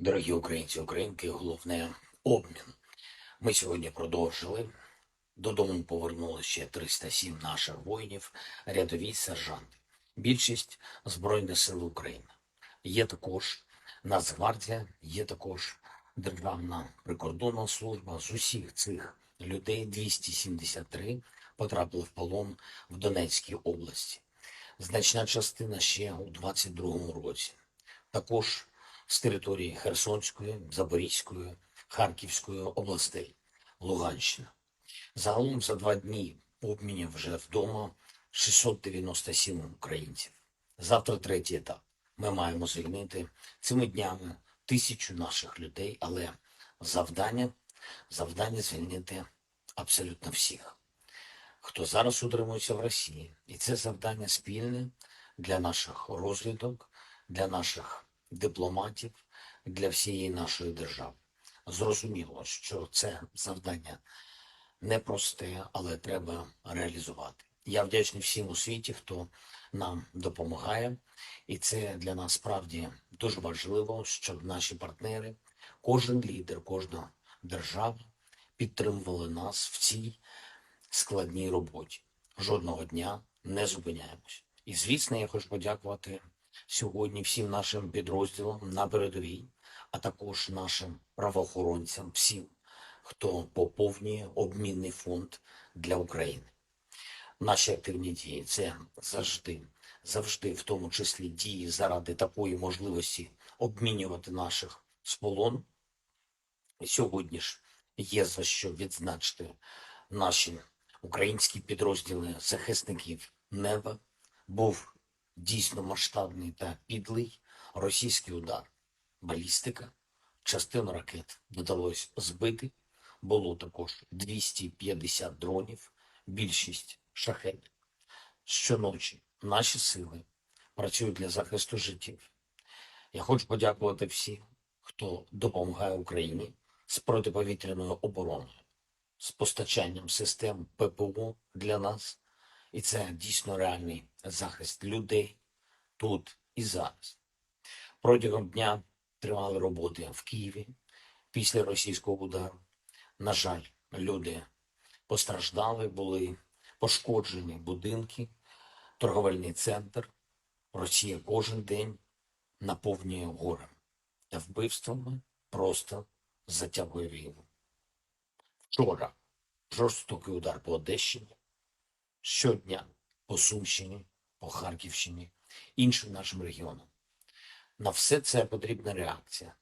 Дорогі українці, українки, головне обмін. Ми сьогодні продовжили. Додому повернули ще 307 наших воїнів, рядові сержанти. Більшість Збройних сил України. Є також Нацгвардія, є також Державна прикордонна служба. З усіх цих людей 273 потрапили в полон в Донецькій області. Значна частина ще у 22-му році. Також з території Херсонської, Запорізької, Харківської областей, Луганщина. Загалом за два дні обмінів вже вдома 697 українців. Завтра третій етап. Ми маємо звільнити цими днями тисячу наших людей, але завдання, завдання звільнити абсолютно всіх, хто зараз утримується в Росії. І це завдання спільне для наших розвідок, для наших дипломатів, для всієї нашої держави. Зрозуміло, що це завдання непросте, але треба реалізувати. Я вдячний всім у світі, хто нам допомагає, і це для нас справді дуже важливо, щоб наші партнери, кожен лідер, кожна держава підтримували нас в цій складній роботі. Жодного дня не зупиняємось. І звісно, я хочу подякувати сьогодні всім нашим підрозділам на передовій, а також нашим правоохоронцям, всім, хто поповнює обмінний фонд для України. Наші активні дії це завжди, завжди, в тому числі дії заради такої можливості обмінювати наших з полон. Сьогодні ж є за що відзначити наші українські підрозділи захисників неба. Був дійсно масштабний та підлий російський удар. Балістика, частину ракет вдалося збити. Було також 250 дронів, більшість шахет. Щоночі наші сили працюють для захисту життів. Я хочу подякувати всім, хто допомагає Україні з протиповітряною обороною, з постачанням систем ППО для нас. І це дійсно реальний захист людей тут і зараз. Протягом дня тривали роботи в Києві після російського удару. На жаль, люди постраждали, були пошкоджені будинки, торговельний центр. Росія кожен день наповнює горем та вбивствами просто затягує війну. Вчора жорстокий удар по Одещині, щодня по Сумщині, по Харківщині, іншим нашим регіонам. На все це потрібна реакція.